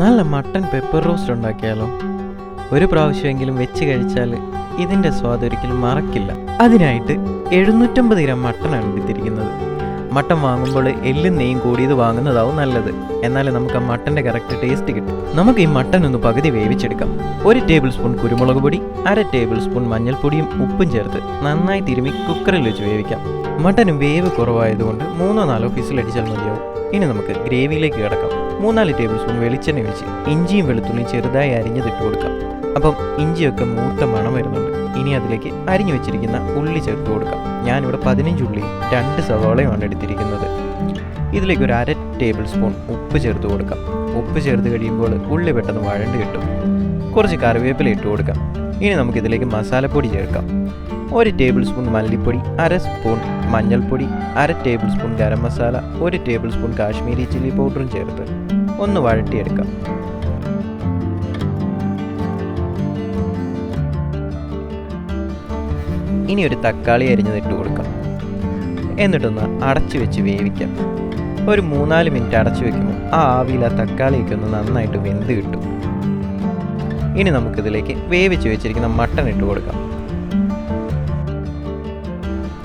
നല്ല mutton pepper roast ഉണ്ടാക്കിയാലോ? ഒരു പ്രാവശ്യമെങ്കിലും വെച്ച് കഴിച്ചാൽ ഇതിന്റെ സ്വാദ് ഒരിക്കലും മറക്കില്ല. അതിനായിട്ട് എഴുന്നൂറ്റമ്പത് ഗ്രാം മട്ടനാണ് എടുത്തിരിക്കുന്നത്. മട്ടൻ വാങ്ങുമ്പോൾ എല്ലും നെയ്യും കൂടിയത് വാങ്ങുന്നതാവും നല്ലത്. എന്നാലേ നമുക്ക് ആ മട്ടന്റെ കറക്റ്റ് ടേസ്റ്റ് കിട്ടും. നമുക്ക് ഈ മട്ടൻ ഒന്ന് പകുതി വേവിച്ചെടുക്കാം. ഒരു ടേബിൾ സ്പൂൺ കുരുമുളക് പൊടി അര ടേബിൾ സ്പൂൺ മഞ്ഞൾപ്പൊടിയും ഉപ്പും ചേർത്ത് നന്നായി തിരുമി കുക്കറിൽ വെച്ച് വേവിക്കാം. മട്ടന് വേവ് കുറവായതുകൊണ്ട് മൂന്നോ നാലോ ഫിസിലടിച്ചാൽ മതിയാവും. ഇനി നമുക്ക് ഗ്രേവിയിലേക്ക് കിടക്കാം. മൂന്നാൽ ടേബിൾ സ്പൂൺ വെളിച്ചെണ്ണ ഒഴിച്ച് ഇഞ്ചിയും വെളുത്തുള്ളിയും ചെറുതായി അരിഞ്ഞതിട്ട് കൊടുക്കാം. അപ്പം ഇഞ്ചിയൊക്കെ മൂത്ത മണം വരുന്നുണ്ട്. ഇനി അതിലേക്ക് അരിഞ്ഞു വെച്ചിരിക്കുന്ന ഉള്ളി ചേർത്ത് കൊടുക്കാം. ഞാനിവിടെ പതിനഞ്ച് ഉള്ളി രണ്ട് സവാളയുമാണ് എടുത്തിരിക്കുന്നത്. ഇതിലേക്ക് ഒരു അര ടേബിൾ സ്പൂൺ ഉപ്പ് ചേർത്ത് കൊടുക്കാം. ഉപ്പ് ചേർത്ത് കഴിയുമ്പോൾ ഉള്ളി പെട്ടെന്ന് വഴണ്ട് കിട്ടും. കുറച്ച് കറിവേപ്പില ഇട്ട് കൊടുക്കാം. ഇനി നമുക്കിതിലേക്ക് മസാലപ്പൊടി ചേർക്കാം. ഒരു ടേബിൾ സ്പൂൺ മല്ലിപ്പൊടി അര സ്പൂൺ മഞ്ഞൾപ്പൊടി അര ടേബിൾ സ്പൂൺ ഗരം മസാല ഒരു ടേബിൾ സ്പൂൺ കാശ്മീരി ചില്ലി പൗഡറും ചേർത്ത് ഒന്ന് വഴട്ടിയെടുക്കാം ഇനി ഒരു തക്കാളി അരിഞ്ഞതിട്ട് കൊടുക്കാം. എന്നിട്ടൊന്ന് അടച്ചു വെച്ച് വേവിക്കാം. ഒരു മൂന്നാൽ മിനിറ്റ് അടച്ചു വെക്കുമ്പോൾ ആ ആവിയിൽ ആ തക്കാളിയൊക്കെ ഒന്ന് നന്നായിട്ട് വെന്ത് കിട്ടും. ഇനി നമുക്കിതിലേക്ക് വേവിച്ച് വെച്ചിരിക്കുന്ന മട്ടൺ ഇട്ട് കൊടുക്കാം.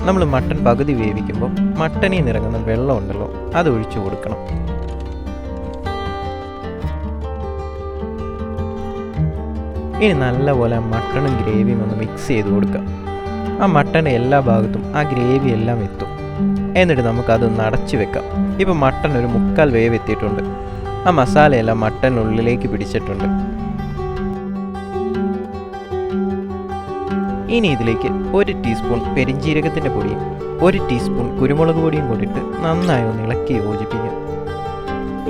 നമ്മൾ മട്ടൺ പകുതി വേവിക്കുമ്പോൾ മട്ടണി നിറങ്ങുന്ന വെള്ളമുണ്ടല്ലോ അത് ഒഴിച്ചു കൊടുക്കണം. ഇനി നല്ലപോലെ മട്ടണും ഗ്രേവിയും ഒന്ന് മിക്സ് ചെയ്ത് കൊടുക്കാം ആ മട്ടന്റെ എല്ലാ ഭാഗത്തും ആ ഗ്രേവി എല്ലാം എത്തും. എന്നിട്ട് നമുക്കതൊന്ന് അടച്ചു വെക്കാം. ഇപ്പോൾ മട്ടൺ ഒരു മുക്കാൽ വേവ് എത്തിയിട്ടുണ്ട്. ആ മസാലയെല്ലാം മട്ടനുള്ളിലേക്ക് പിടിച്ചിട്ടുണ്ട്. ഇനി ഇതിലേക്ക് ഒരു ടീസ്പൂൺ പെരിഞ്ജീരകത്തിന്റെ പൊടിയും ഒരു ടീസ്പൂൺ കുരുമുളക് പൊടിയും കൂടിയിട്ട് നന്നായി ഒന്ന് ഇളക്കി യോജിപ്പിക്കുക.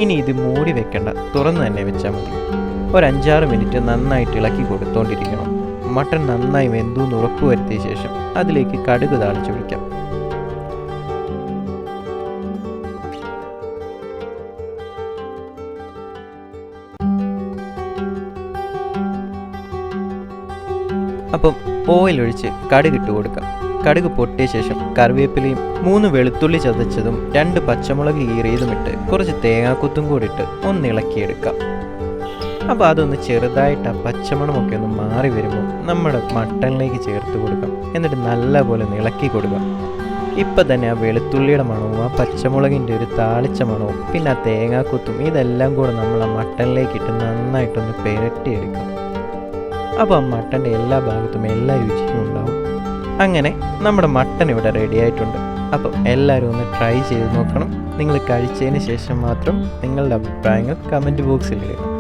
ഇനി ഇത് മൂടി വെക്കേണ്ട തുറന്ന് തന്നെ വെച്ചാൽ മതി. ഒരു അഞ്ചാറ് മിനിറ്റ് നന്നായിട്ട് ഇളക്കി കൊടുത്തോണ്ടിരിക്കണം. മട്ടൺ നന്നായി വെന്തു എന്ന് ഉറപ്പുവരുത്തിയ ശേഷം അതിലേക്ക് കടുക് താളിച്ചൊഴിക്കാം അപ്പം ഓയിൽ ഒഴിച്ച് കടുക് ഇട്ട് കൊടുക്കാം. കടുക് പൊട്ടിയ ശേഷം കറിവേപ്പിലയും മൂന്ന് വെളുത്തുള്ളി ചതച്ചതും രണ്ട് പച്ചമുളക് കീറിയതും ഇട്ട് കുറച്ച് തേങ്ങാക്കുത്തും കൂടി ഇട്ട് ഒന്ന് ഇളക്കിയെടുക്കാം. അപ്പോൾ അതൊന്ന് ചെറുതായിട്ട് ആ പച്ചമണമൊക്കെ ഒന്ന് മാറി വരുമ്പോൾ നമ്മുടെ മട്ടണിലേക്ക് ചേർത്ത് കൊടുക്കാം. എന്നിട്ട് നല്ലപോലെ ഒന്ന് ഇളക്കി കൊടുക്കാം. ഇപ്പം തന്നെ ആ വെളുത്തുള്ളിയുടെ മണവും ആ പച്ചമുളകിന്റെ ഒരു താളിച്ച മണവും പിന്നെ ആ തേങ്ങാക്കുത്തും ഇതെല്ലാം കൂടെ നമ്മൾ ആ മട്ടണിലേക്ക് ഇട്ട് നന്നായിട്ടൊന്ന് പെരട്ടിയെടുക്കാം. അപ്പോൾ മട്ടന്റെ എല്ലാ ഭാഗത്തും എല്ലാ രുചിയും ഉണ്ടാവും. അങ്ങനെ നമ്മുടെ മട്ടൻ ഇവിടെ റെഡി ആയിട്ടുണ്ട്. അപ്പം എല്ലാവരും ഒന്ന് ട്രൈ ചെയ്ത് നോക്കണം. നിങ്ങൾ കഴിച്ചതിന് ശേഷം മാത്രം നിങ്ങളുടെ അഭിപ്രായങ്ങൾ കമന്റ് ബോക്സിൽ ഇടുക.